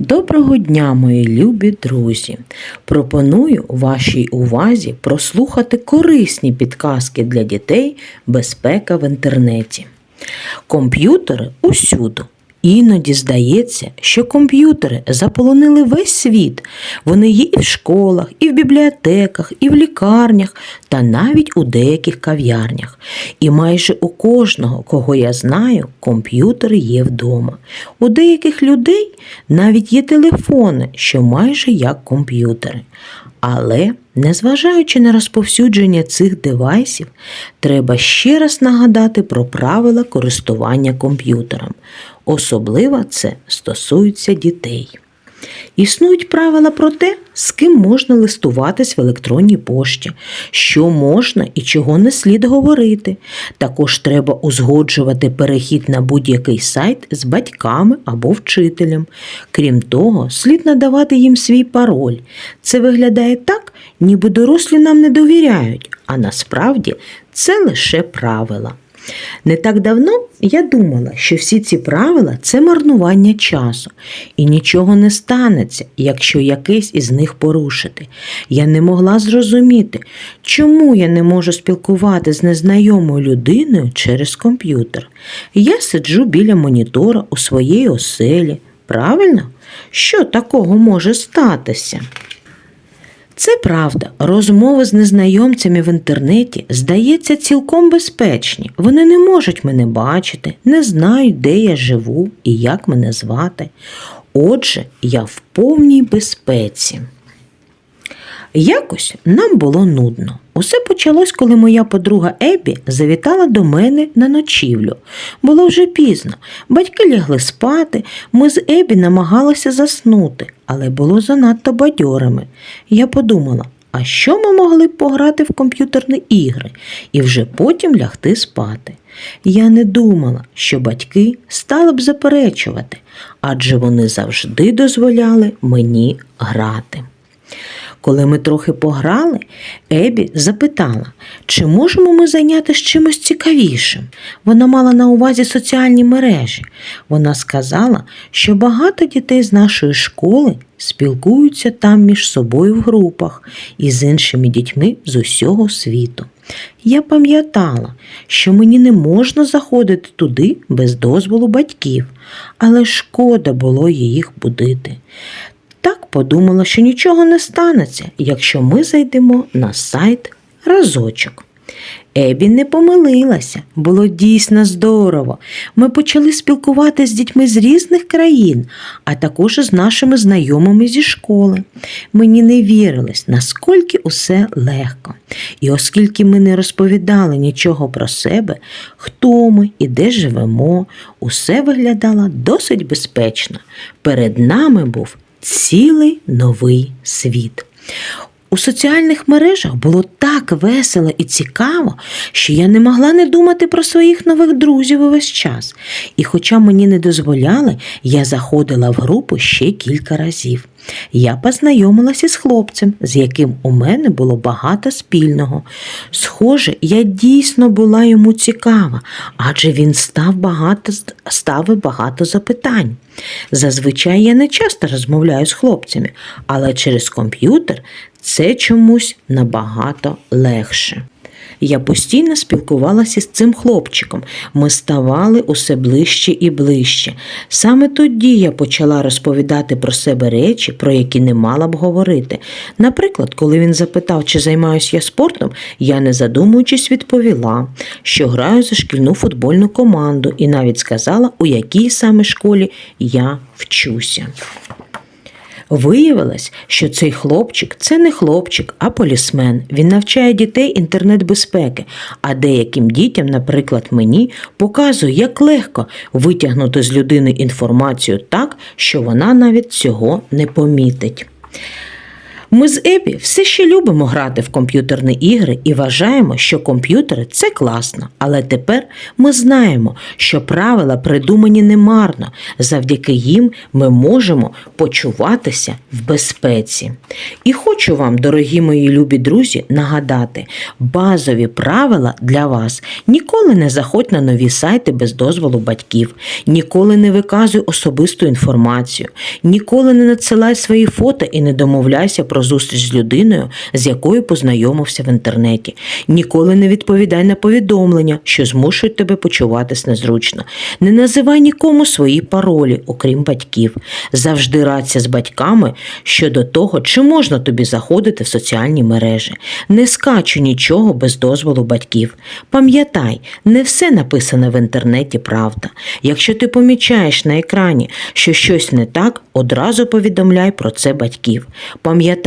Доброго дня, мої любі друзі! Пропоную вашій увазі прослухати корисні підказки для дітей Безпека в інтернеті. Комп'ютери усюду. Іноді здається, що комп'ютери заполонили весь світ. Вони є і в школах, і в бібліотеках, і в лікарнях, та навіть у деяких кав'ярнях. І майже у кожного, кого я знаю, комп'ютер є вдома. У деяких людей навіть є телефони, що майже як комп'ютери. Але, незважаючи на розповсюдження цих девайсів, треба ще раз нагадати про правила користування комп'ютером. Особливо це стосується дітей. Існують правила про те, з ким можна листуватись в електронній пошті, що можна і чого не слід говорити. Також треба узгоджувати перехід на будь-який сайт з батьками або вчителем. Крім того, слід надавати їм свій пароль. Це виглядає так, ніби дорослі нам не довіряють, а насправді це лише правила. Не так давно я думала, що всі ці правила це марнування часу, і нічого не станеться, якщо якийсь із них порушити. Я не могла зрозуміти, чому я не можу спілкувати з незнайомою людиною через комп'ютер. Я сиджу біля монітора у своїй оселі. Правильно? Що такого може статися? Це правда, розмови з незнайомцями в інтернеті здається цілком безпечні. Вони не можуть мене бачити, не знають, де я живу і як мене звати. Отже, я в повній безпеці. Якось нам було нудно. Усе почалось, коли моя подруга Ебі завітала до мене на ночівлю. Було вже пізно. Батьки лягли спати. Ми з Ебі намагалися заснути, але було занадто бадьорими. Я подумала, а що ми могли б пограти в комп'ютерні ігри і вже потім лягти спати. Я не думала, що батьки стали б заперечувати, адже вони завжди дозволяли мені грати. Коли ми трохи пограли, Ебі запитала, чи можемо ми зайнятися чимось цікавішим. Вона мала на увазі соціальні мережі. Вона сказала, що багато дітей з нашої школи спілкуються там між собою в групах і з іншими дітьми з усього світу. Я пам'ятала, що мені не можна заходити туди без дозволу батьків, але шкода було їх будити. Так подумала, що нічого не станеться, якщо ми зайдемо на сайт разочок. Ебі не помилилася, було дійсно здорово. Ми почали спілкуватися з дітьми з різних країн, а також з нашими знайомими зі школи. Мені не вірилось, наскільки усе легко. І оскільки ми не розповідали нічого про себе, хто ми і де живемо, усе виглядало досить безпечно. Перед нами був цілий новий світ. У соціальних мережах було так весело і цікаво, що я не могла не думати про своїх нових друзів увесь час. І хоча мені не дозволяли, я заходила в групу ще кілька разів. Я познайомилася з хлопцем, з яким у мене було багато спільного. Схоже, я дійсно була йому цікава, адже він став багато, ставив багато запитань. Зазвичай я не часто розмовляю з хлопцями, але через комп'ютер це чомусь набагато легше. Я постійно спілкувалася з цим хлопчиком. Ми ставали усе ближче і ближче. Саме тоді я почала розповідати про себе речі, про які не мала б говорити. Наприклад, коли він запитав, чи займаюся я спортом, я, не задумуючись, відповіла, що граю за шкільну футбольну команду, і навіть сказала, у якій саме школі я вчуся. Виявилось, що цей хлопчик це не хлопчик, а полісмен. Він навчає дітей інтернет-безпеки, а деяким дітям, наприклад, мені, показує, як легко витягнути з людини інформацію так, що вона навіть цього не помітить. Ми з Ебі все ще любимо грати в комп'ютерні ігри і вважаємо, що комп'ютери це класно. Але тепер ми знаємо, що правила придумані немарно. Завдяки їм ми можемо почуватися в безпеці. І хочу вам, дорогі мої любі друзі, нагадати базові правила для вас. Ніколи не заходь на нові сайти без дозволу батьків, ніколи не виказуй особисту інформацію, ніколи не надсилай свої фото і не домовляйся про зустріч з людиною, з якою познайомився в інтернеті. Ніколи не відповідай на повідомлення, що змушують тебе почуватись незручно. Не називай нікому свої паролі, окрім батьків. Завжди радься з батьками щодо того, чи можна тобі заходити в соціальні мережі. Не скачу нічого без дозволу батьків. Пам'ятай, не все написане в інтернеті правда. Якщо ти помічаєш на екрані, що щось не так, одразу повідомляй про це батьків.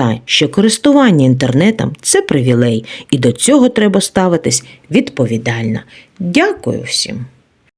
Пам'ятай, що користування інтернетом це привілей, і до цього треба ставитись відповідально. Дякую всім.